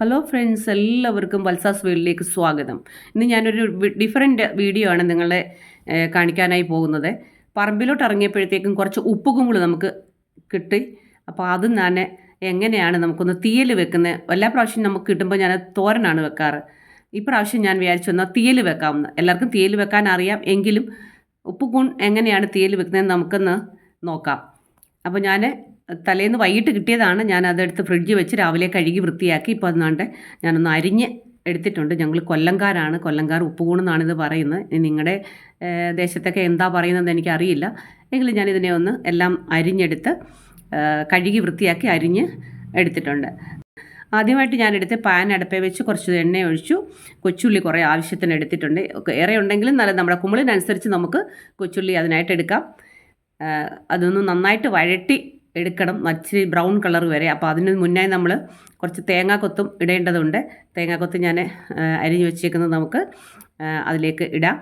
Hello friends എല്ലാവർക്കും വത്സാസ് വീട്ടിലേക്ക് സ്വാഗതം. ഇന്ന് ഞാനൊരു ഡിഫറെന്റ് വീഡിയോ ആണ് നിങ്ങളെ കാണിക്കാനായി പോകുന്നത്. പറമ്പിലോട്ട് ഇറങ്ങിയപ്പോഴത്തേക്കും കുറച്ച് ഉപ്പുകുമ്പിൾ നമുക്ക് കിട്ടി. അപ്പോൾ അത് ഞാൻ എങ്ങനെയാണ് നമുക്കൊന്ന് തീയൽ വെക്കുന്നത് എല്ലാ പ്രാവശ്യം നമുക്ക് കിട്ടുമ്പോൾ ഞാൻ തോരനാണ് വെക്കാറ്. ഇപ്രാവശ്യം ഞാൻ വിചാരിച്ചു എന്നാൽ തീയൽ വെക്കാമെന്ന് എല്ലാവർക്കും തീയൽ വെക്കാൻ അറിയാം എങ്കിലും ഉപ്പുകൂൺ എങ്ങനെയാണ് തീയൽ വെക്കുന്നതെന്ന് നമുക്കൊന്ന് നോക്കാം. അപ്പോൾ ഞാൻ തലേന്ന് വൈകിട്ട് കിട്ടിയതാണ്. ഞാൻ അതെടുത്ത് ഫ്രിഡ്ജ് വെച്ച് രാവിലെ കഴുകി വൃത്തിയാക്കി. ഇപ്പോൾ അതുകൊണ്ട് ഞാനൊന്ന് അരിഞ്ഞ് എടുത്തിട്ടുണ്ട്. ഞങ്ങൾ കൊല്ലംകാരാണ്. കൊല്ലംകാർ ഉപ്പുകൂണെന്നാണ് ഇത് പറയുന്നത്. നിങ്ങളുടെ ദേശത്തൊക്കെ എന്താ പറയുന്നതെന്ന് എനിക്കറിയില്ല. എങ്കിലും ഞാനിതിനെ ഒന്ന് എല്ലാം അരിഞ്ഞെടുത്ത് കഴുകി വൃത്തിയാക്കി അരിഞ്ഞ് എടുത്തിട്ടുണ്ട്. ആദ്യമായിട്ട് ഞാൻ എടുത്ത് പാൻ അടുപ്പേ വെച്ച് കുറച്ച് എണ്ണ ഒഴിച്ചു. കൊച്ചുള്ളി കുറേ ആവശ്യത്തിന് എടുത്തിട്ടുണ്ട്. ഏറെ ഉണ്ടെങ്കിലും നല്ല നമ്മുടെ കുമ്പളിനനുസരിച്ച് നമുക്ക് കൊച്ചുള്ളി അതിനായിട്ട് എടുക്കാം. അതൊന്ന് നന്നായിട്ട് വഴട്ടി എടുക്കണം. ഇച്ചിരി ബ്രൗൺ കളർ വരെ. അപ്പോൾ അതിന് മുന്നേ നമ്മൾ കുറച്ച് തേങ്ങാക്കൊത്തും ഇടേണ്ടതുണ്ട്. തേങ്ങാക്കൊത്ത് ഞാൻ അരിഞ്ഞു വെച്ചേക്കുന്നത് നമുക്ക് അതിലേക്ക് ഇടാം.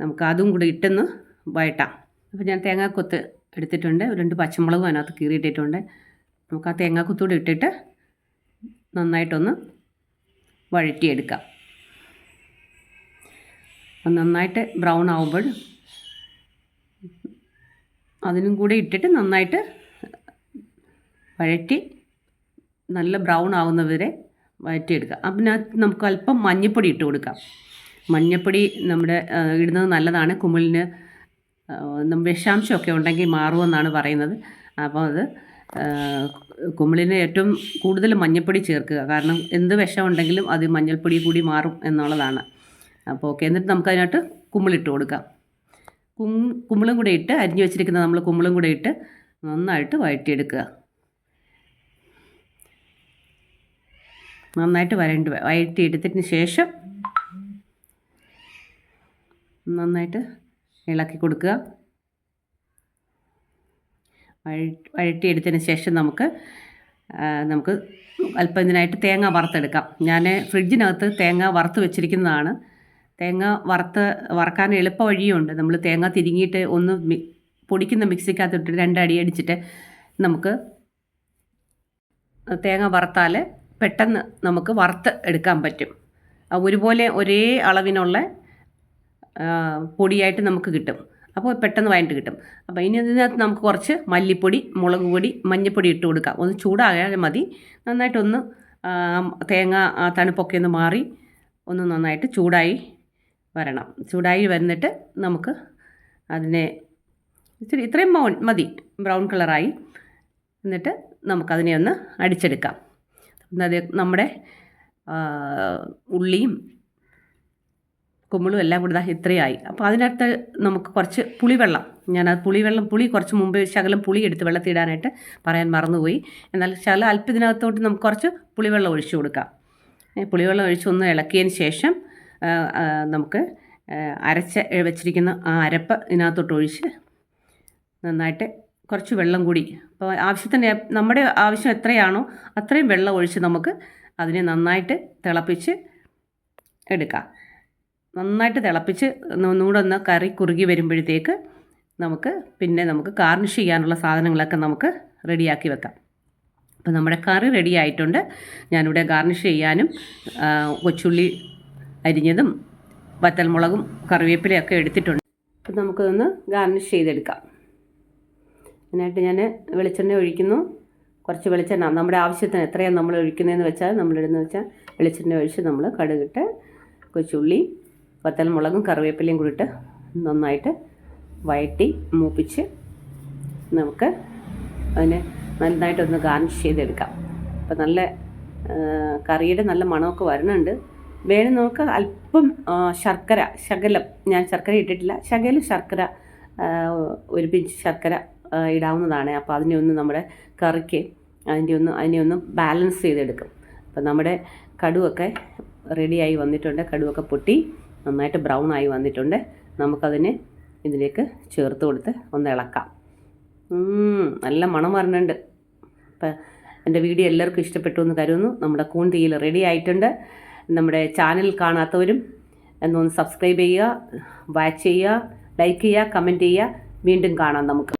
നമുക്ക് അതും കൂടി ഇട്ടെന്ന് വഴട്ടാം അപ്പോൾ ഞാൻ തേങ്ങാക്കൊത്ത് എടുത്തിട്ടുണ്ട്. രണ്ട് പച്ചമുളകും അതിനകത്ത് കീറിയിട്ടിട്ടുണ്ട്. നമുക്ക് ആ തേങ്ങാക്കൊത്തൂടെ ഇട്ടിട്ട് നന്നായിട്ടൊന്ന് വഴറ്റിയെടുക്കാം. അപ്പം നന്നായിട്ട് ബ്രൗൺ ആവുമ്പോൾ അതിനും കൂടെ ഇട്ടിട്ട് നന്നായിട്ട് വഴറ്റി നല്ല ബ്രൗൺ ആവുന്നവരെ വഴറ്റിയെടുക്കുക. അതിനകത്ത് നമുക്ക് അല്പം മഞ്ഞപ്പൊടി ഇട്ട് കൊടുക്കാം. മഞ്ഞപ്പൊടി നമ്മുടെ ഇടുന്നത് നല്ലതാണ്. കുമിളിന് ആ, നം- വിഷാംശമൊക്കെ ഉണ്ടെങ്കിൽ മാറുമെന്നാണ് പറയുന്നത്. അപ്പോൾ അത് കുമിളിന് ഏറ്റവും കൂടുതൽ മഞ്ഞൾപ്പൊടി ചേർക്കുക. കാരണം എന്ത് വിഷം ഉണ്ടെങ്കിലും അത് മഞ്ഞൾപ്പൊടി കൂടി മാറും എന്നുള്ളതാണ്. അപ്പോൾ ഓക്കെ എന്നിട്ട് നമുക്കതിനകത്ത് കുമ്പിളിട്ട് കൊടുക്കാം. കും കുമ്പിളും കൂടെ ഇട്ട് അരിഞ്ഞു വെച്ചിരിക്കുന്ന നമ്മൾ കുമ്പിളും കൂടെ ഇട്ട് നന്നായിട്ട് വഴറ്റിയെടുക്കുക. നന്നായിട്ട് വരണ്ട് വഴറ്റി എടുത്തതിന് ശേഷം നന്നായിട്ട് ഇളക്കി കൊടുക്കുക. വഴ- വഴറ്റിയെടുത്തതിന് ശേഷം നമുക്ക് നമുക്ക് അല്പം ഇതിനായിട്ട് തേങ്ങ വറുത്തെടുക്കാം. ഞാൻ ഫ്രിഡ്ജിനകത്ത് തേങ്ങ വറുത്ത് വെച്ചിരിക്കുന്നതാണ്. തേങ്ങ വറുത്ത് വറക്കാൻ എളുപ്പ വഴിയുണ്ട്. നമ്മൾ തേങ്ങ തിരിങ്ങിയിട്ട് ഒന്ന് മി പൊടിക്കുന്ന മിക്സിക്കകത്തിട്ട് രണ്ടടി അടിച്ചിട്ട് നമുക്ക് തേങ്ങ വറുത്താൽ പെട്ടെന്ന് നമുക്ക് വറുത്ത് എടുക്കാൻ പറ്റും. ഒരുപോലെ ഒരേ അളവിനുള്ള പൊടിയായിട്ട് നമുക്ക് കിട്ടും. അപ്പോൾ പെട്ടെന്ന് വഴണ്ട് കിട്ടും. അപ്പോൾ ഇനി ഇതിനകത്ത് നമുക്ക് കുറച്ച് മല്ലിപ്പൊടി മുളക് പൊടി മഞ്ഞൾപ്പൊടി ഇട്ട് കൊടുക്കാം. ഒന്ന് ചൂടായാൽ മതി. നന്നായിട്ടൊന്ന് തേങ്ങ തണുപ്പൊക്കെ ഒന്ന് മാറി ഒന്ന് നന്നായിട്ട് ചൂടായി വരണം. ചൂടായി വന്നിട്ട് നമുക്ക് അതിനെ ഇച്ചിരി ഇത്രയും മതി. ബ്രൗൺ കളറായി. എന്നിട്ട് നമുക്കതിനെ ഒന്ന് അടിച്ചെടുക്കാം. അത് നമ്മുടെ ഉള്ളിയും കുമ്പിളും എല്ലാം കൂടി ഇത്രയായി. അപ്പോൾ അതിനകത്ത് നമുക്ക് കുറച്ച് പുളിവെള്ളം ഞാനത് പുളിവെള്ളം പുളി കുറച്ച് മുമ്പ് ശകലം പുളി എടുത്ത് വെള്ളത്തിടാനായിട്ട് പറയാൻ മറന്നുപോയി. എന്നാൽ ശകലം അല്പം ഇതിനകത്തോട്ട് നമുക്ക് കുറച്ച് പുളിവെള്ളം ഒഴിച്ചു കൊടുക്കാം. പുളിവെള്ളം ഒഴിച്ച് ഒന്ന് ഇളക്കിയതിന് ശേഷം നമുക്ക് അരച്ച് വെച്ചിരിക്കുന്ന ആ അരപ്പ് ഇതിനകത്തോട്ട് ഒഴിച്ച് നന്നായിട്ട് കുറച്ച് വെള്ളം കൂടി. അപ്പോൾ ആവശ്യത്തിന് നമ്മുടെ ആവശ്യം എത്രയാണോ അത്രയും വെള്ളം ഒഴിച്ച് നമുക്ക് അതിനെ നന്നായിട്ട് തിളപ്പിച്ച് എടുക്കാം. നന്നായിട്ട് തിളപ്പിച്ച് ഒന്ന് ഒന്നുകൂടെ ഒന്ന് കറി കുറുകി വരുമ്പോഴത്തേക്ക് നമുക്ക് പിന്നെ നമുക്ക് ഗാർണിഷ് ചെയ്യാനുള്ള സാധനങ്ങളൊക്കെ നമുക്ക് റെഡിയാക്കി വെക്കാം. അപ്പോൾ നമ്മുടെ കറി റെഡി ആയിട്ടുണ്ട്. ഞാനിവിടെ ഗാർണിഷ് ചെയ്യാനും കൊച്ചുള്ളി അരിഞ്ഞതും വറ്റൽമുളകും കറിവേപ്പിലയൊക്കെ എടുത്തിട്ടുണ്ട്. അപ്പോൾ നമുക്കതൊന്ന് ഗാർണിഷ് ചെയ്തെടുക്കാം. അതിനായിട്ട് ഞാൻ വെളിച്ചെണ്ണ ഒഴിക്കുന്നു. കുറച്ച് വെളിച്ചെണ്ണ നമ്മുടെ ആവശ്യത്തിന് എത്രയാണ് നമ്മൾ ഒഴിക്കുന്നതെന്ന് വെച്ചാൽ നമ്മളിടുന്നത് വെച്ചാൽ വെളിച്ചെണ്ണ ഒഴിച്ച് നമ്മൾ കടുകിട്ട് കൊച്ചുള്ളി വത്തൽമുളകും കറിവേപ്പിലയും കൂടി ഇട്ട് നന്നായിട്ട് വയറ്റി മൂപ്പിച്ച് നമുക്ക് അതിനെ നന്നായിട്ടൊന്ന് ഗാർണിഷ് ചെയ്തെടുക്കാം. അപ്പോൾ നല്ല കറിയുടെ നല്ല മണമൊക്കെ വരുന്നുണ്ട്. വേണം നമുക്ക് അല്പം ശർക്കര ശകലം ഞാൻ ശർക്കര ഇട്ടിട്ടില്ല. ശകലം ശർക്കര ഒരു പിഞ്ച് ശർക്കര ഇടാവുന്നതാണ്. അപ്പോൾ അതിനെ ഒന്ന് നമ്മുടെ കറിക്ക് അതിന്റെ ഒന്ന് അതിനെ ഒന്ന് ബാലൻസ് ചെയ്തെടുക്കും. അപ്പോൾ നമ്മുടെ കടുവൊക്കെ റെഡിയായി വന്നിട്ടുണ്ട്. കടുവൊക്കെ പൊട്ടി നന്നായിട്ട് ബ്രൗൺ ആയി വന്നിട്ടുണ്ട്. നമുക്കതിനെ ഇതിലേക്ക് ചേർത്ത് കൊടുത്ത് ഒന്ന് ഇളക്കാം. നല്ല മണം വരണുണ്ട്. അപ്പം എന്റെ വീഡിയോ എല്ലാവർക്കും ഇഷ്ടപ്പെട്ടു എന്ന് കരുതുന്നു. നമ്മുടെ കൂൺ തീയിൽ റെഡി ആയിട്ടുണ്ട്. നമ്മുടെ ചാനൽ കാണാത്തവരും എന്നൊന്ന് സബ്സ്ക്രൈബ് ചെയ്യുക വാച്ച് ചെയ്യുക ലൈക്ക് ചെയ്യുക കമന്റ് ചെയ്യുക. വീണ്ടും കാണാം നമുക്ക്.